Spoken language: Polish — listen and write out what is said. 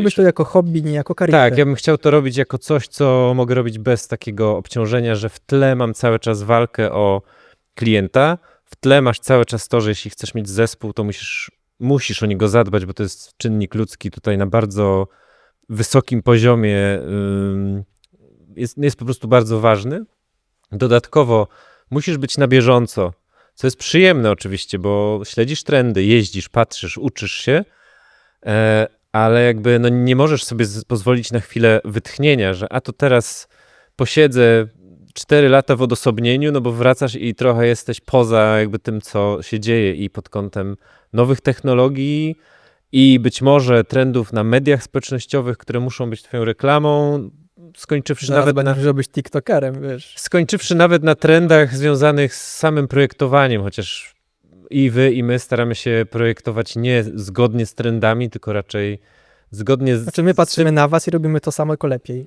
Robisz to jako hobby, nie jako karierę. Tak, ja bym chciał to robić jako coś, co mogę robić bez takiego obciążenia, że w tle mam cały czas walkę o klienta, w tle masz cały czas to, że jeśli chcesz mieć zespół, to musisz, musisz o niego zadbać, bo to jest czynnik ludzki tutaj na bardzo wysokim poziomie, jest, jest po prostu bardzo ważny. Dodatkowo musisz być na bieżąco, co jest przyjemne oczywiście, bo śledzisz trendy, jeździsz, patrzysz, uczysz się, e, ale jakby no nie możesz sobie pozwolić na chwilę wytchnienia, że a to teraz posiedzę 4 lata w odosobnieniu, no bo wracasz i trochę jesteś poza jakby tym, co się dzieje i pod kątem nowych technologii i być może trendów na mediach społecznościowych, które muszą być twoją reklamą, skończywszy Zaraz nawet na, być tiktokerem, wiesz. skończywszy nawet na trendach związanych z samym projektowaniem, chociaż i wy, i my staramy się projektować nie zgodnie z trendami, tylko raczej zgodnie z Znaczy my patrzymy na was i robimy to samo, tylko lepiej.